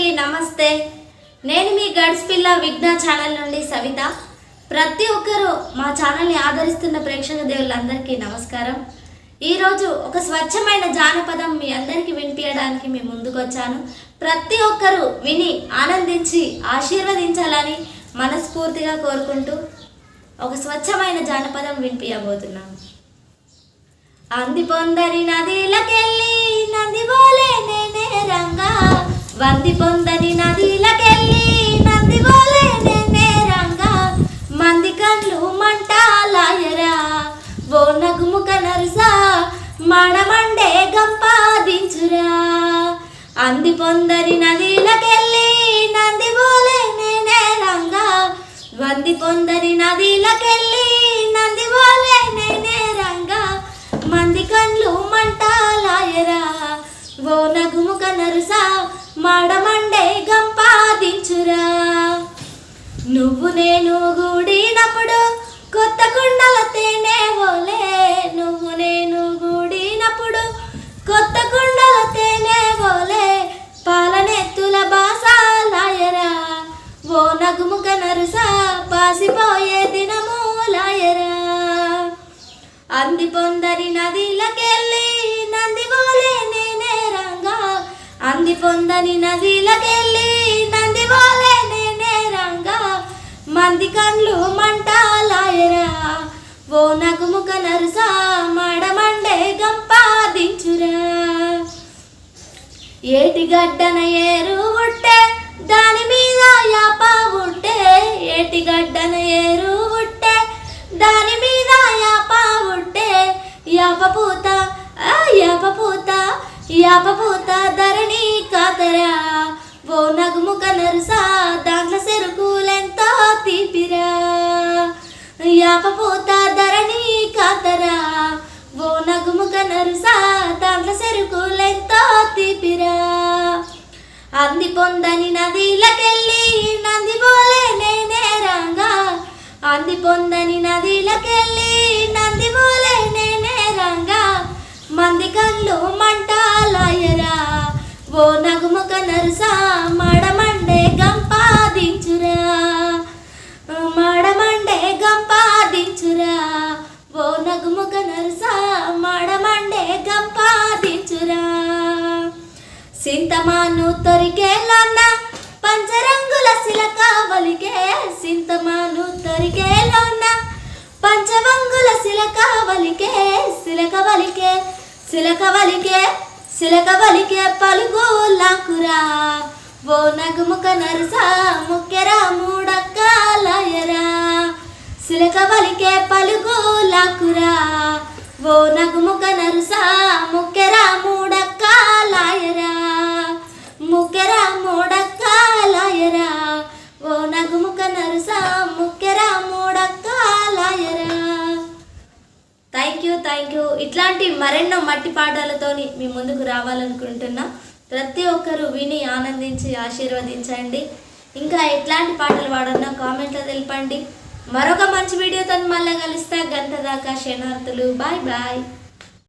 అందరికీ నమస్తే. నేను మీ గడ్స్ పిల్ల విఘ్న ఛానల్ నుండి సవిత. ప్రతి ఒక్కరూ మా ఛానల్ని ఆదరిస్తున్న ప్రేక్షక దేవుళ్ళందరికీ నమస్కారం. ఈరోజు ఒక స్వచ్ఛమైన జానపదం మీ అందరికీ వినిపించడానికి మేము ముందుకొచ్చాను. ప్రతి ఒక్కరూ విని ఆనందించి ఆశీర్వదించాలని మనస్ఫూర్తిగా కోరుకుంటూ ఒక స్వచ్ఛమైన జానపదం వినిపించబోతున్నాము అంది పొందరి నదిలకెళ్ళి నంది పోలే నేనే రంగా వంది పొందని నదిలకెళ్ళి నంది బోలే నేరంగా మంది కళ్ళు మంటాలయరా ఓ నగుము కనరుసా మడమండే గంపాదించురా అంది పొందని నదిలకెళ్ళి నంది బోలే నేరంగా వంది పొందని నదిలకెళ్ళి మడమండే గంపాదించురా. నువ్వు నేను గూడినప్పుడు కొత్త కుండల తేనే ఓలే నువ్వు నేను గూడినప్పుడు కొత్త కుండల తేనే ఓలే పాలనెత్తుల బాసాలాయరా. ఓ నగుముక నరుసా పాసిపోయే దినమూలాయరా. అంది పొందని నదిలకెళ్ళి నంది బోలే పొందని నదిలకెళ్ళి నంది బోలే నేనే రంగా. మంది కండ్లు మంటాలాయరా. ఓ నగుముక నరుసా మడమండే గంపాదించురా ఏటి గడ్డన ఏరు ఉట్టే దాని మీద యాప ఉట్టే. ఏటి గడ్డన ఏరు ఉట్టే దాని మీద యాప ఉట్టే. యాప పూత యాపపూత ధరణి కాతరా ఓ నగుము కనరుసా దాంట్ల సెరుకులెంతో తీపిరా. యాపపూత ధరణి కాతరా ఓ నగుము కనరుసా దాంట్ల సెరుకులెంతో తీపిరా. అంది పొందని నదిలకెళ్ళి నంది పోలే నేనే రంగా. అంది పొందని నదిలకెళ్ళి నరుసా మడమండే గంపాదించురా మడమండే గంపాదించురా ఓ నగుముక నరుసా మడమండే గంపాదించురా సింతమాను తొరికేలన్న పంచరంగుల శిలక వలికే. సింతమాను తొరికేలన్న పంచవంగుల శిలక వలికే. శిలక వలికే శిలక వలికే శిలక వలికే పలుగు ఓ నగుముక నరసా ముక్కెరా మూడక్కాలయరా సిలక వలికే పలుగు లాకురా ఓ నగుముక నరుసా ముక్కెరా మూడక్కాలయరా ముక్కెరా మూడక్కాలయరా ఓ నగుముక నరుసా ముక్కెరా మూడక్కాలయరా థ్యాంక్ యూ థ్యాంక్ యూ ఇట్లాంటి మరెన్నో మట్టి పాటలతోని మీ ముందుకు రావాలనుకుంటున్నా. ప్రతి ఒక్కరూ విని ఆనందించి ఆశీర్వదించండి. ఇంకా ఎట్లాంటి పాటలు పాడన్నా కామెంట్లో తెలపండి. మరొక మంచి వీడియోతో మళ్ళీ కలుస్తా. గంట దాకా క్షణార్థులు బాయ్ బాయ్.